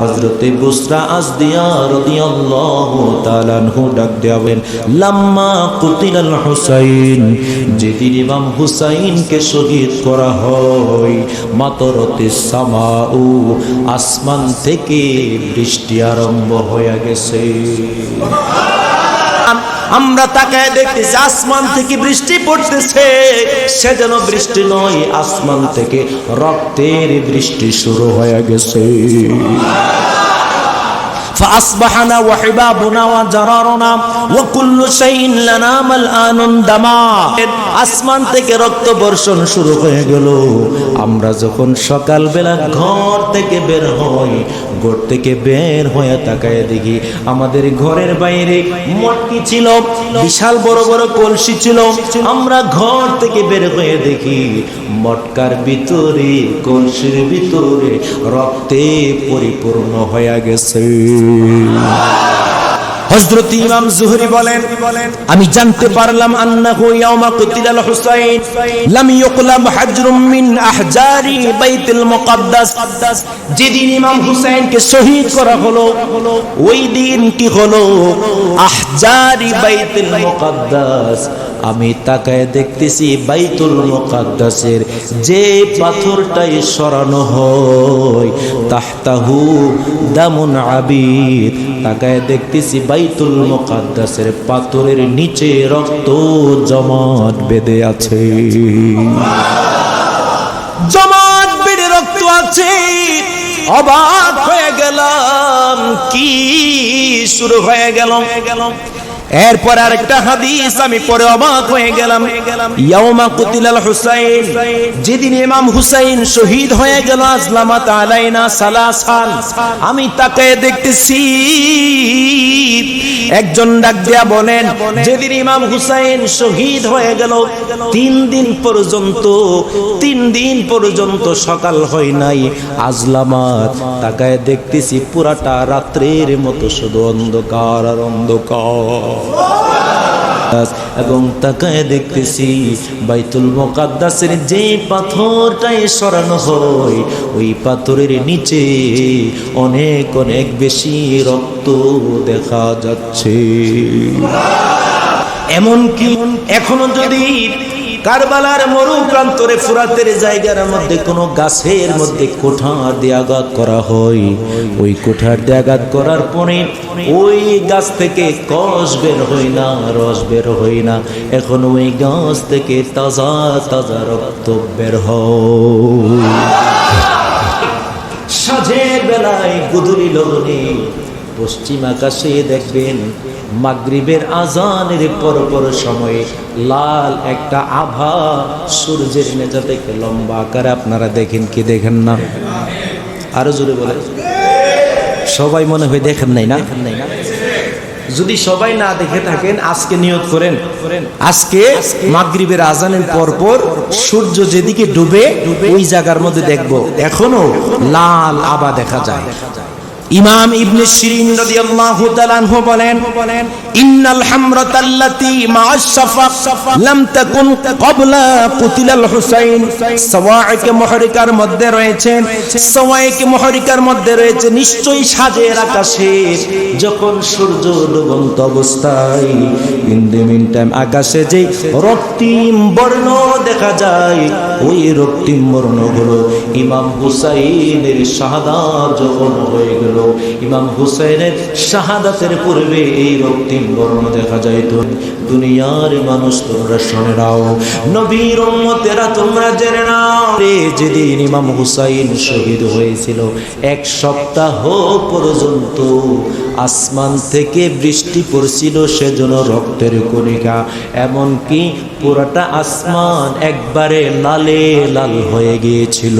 হযরতে কুতিলাল হুসাইনু হুসাইনকে শহীদ করা হয় মাতরতিস আসমান থেকে বৃষ্টি আরম্ভ হয়ে গেছে। আমরা তাকায় দেখতেছি আসমান থেকে বৃষ্টি পড়তেছে। সে যেন বৃষ্টি নয়, আসমান থেকে রক্তের বৃষ্টি শুরু হয়ে গেছে। فأصبحنا وحبابنا وجرارنا وكل شيء لنا ملآن دما আসমান থেকে রক্ত বর্ষণ শুরু হয়ে গেল আমরা যখন সকালবেলা ঘর থেকে বের হই ঘর থেকে বের হয়ে তাকায় দেখি আমাদের ঘরের বাইরে মটকি ছিল বিশাল বড় বড় কলসি ছিল আমরা ঘর থেকে বের হয়ে দেখি মটকার ভিতরে কলসির ভিতরে রক্তে পরিপূর্ণ হয়ে গেছে হযরত ইমাম জুহরি বলেন, আমি জানতে পারলাম আন্নাহু ইয়াউমা কুতিলাল হুসাইন লাম ইউকলাম হাজরুম মিন আহজারি বাইতুল মুকাদ্দাস। যেদিন ইমাম হুসাইনকে শহীদ করা হলো, ওই দিন কি হলো আহজারি বাইতুল মুকাদ্দাস। আমি তাকায় দেখতেছি বাইতুল মুকাদ্দাসের যে পাথরটাই সরানো হয়, তাহতাহু দামুন আবিদ তাকায় দেখতেছি বাইতুল মুকাদ্দাসের পাথরের নিচে রক্ত জমাট বেঁধে আছে। জমাট বেড়ে রক্ত আছে। অবাক হয়ে গেলাম, কি শুরু হয়ে গেল? এরপর আরেকটা হাদিস, আমি পরে অবাক হয়ে গেলাম। ইয়াউমা কুতিলাল হুসাইন, যেদিন ইমাম হুসাইন শহীদ হয়ে গেল আজলামাত আলাইনা সালাসান। আমি তাকে দেখতেছি, একজন ডাক দিয়া বলেন, যেদিন ইমাম হুসাইন শহীদ হয়ে গেল, তিন দিন পর্যন্ত, তিন দিন পর্যন্ত সকাল হয় নাই। আজলামাত তাকায় দেখতেছি, পুরাটা রাত্রের মতো, শুধু অন্ধকার আর অন্ধকার। এবং তাকায় দেখতেছি বাইতুল মোকাদ্দাসের যে পাথরটাই সরানো হয় ওই পাথরের নিচে অনেক অনেক বেশি রক্ত দেখা যাচ্ছে। এমন কি এখনও যদি কারবালার মরু প্রান্তরে ফুরাতের জায়গার মধ্যে কোনো গাছের মধ্যে কোঠার দিয়ে আঘাত করা হয়। ওই কোঠার দিয়ে আঘাত করার পরে ওই গাছ থেকে কষ বের হয় না, রস বের হয় না। এখন ওই গাছ থেকে তাজা তাজা রক্ত বের সাজের বেলায় গুদুরি লগনে পশ্চিম আকাশে দেখবেন মাগরিবের আজানের পর পর সময়ে লাল একটা আভা সূর্যের নেজা থেকে লম্বা আকারে আপনারা দেখেন কি দেখেন না? আরও জোরে বলে সবাই মনে হয় দেখেন নাই না? যদি সবাই না দেখে থাকেন, আজকে নিয়ত করেন। আজকে মাগরিবের আজানের পরপর সূর্য যেদিকে ডুবে, ওই জায়গার মধ্যে দেখব, এখনও লাল আবা দেখা যায়। ইমাম ইবনে শিরিন রাদিয়াল্লাহু তাআলা আনহু বলেন, ইন্নাল হামরাতাল্লাতী মা'আশ শাফাক লাম তাকুন ক্বাবলা কুতিলাল হুসাইন। সাওয়াইকে মুহরিকার মধ্যে রয়েছে সাওয়াইকে মুহরিকার মধ্যে রয়েছে নিশ্চয়ই সাজের আকাশে, যখন সূর্য ডুবন্ত অবস্থায় ইন দ্য মিন টাইম আকাশে যে রক্তিম বর্ণ দেখা যায়, ওই রক্তিম বর্ণগুলো ইমাম হুসাইনের শাহাদাত যখন হয়ে গেল ইমাম হুসাইনের শাহাদাতের পূর্বে এই রক্তিম বর্ণ দেখা যায়। তো দুনিয়ার মানুষ তোমরা শুনে নাও। নবীর উম্মতেরা তোমরা জেনে নাও রে যেদিন ইমাম হুসাইন শহীদ হয়েছিল, এক সপ্তাহ পর্যন্ত আসমান থেকে বৃষ্টি পড়ছিল সেজন্য রক্তের কণিকা। এমনকি পুরাটা আসমান একবারে লালে লাল হয়ে গিয়েছিল।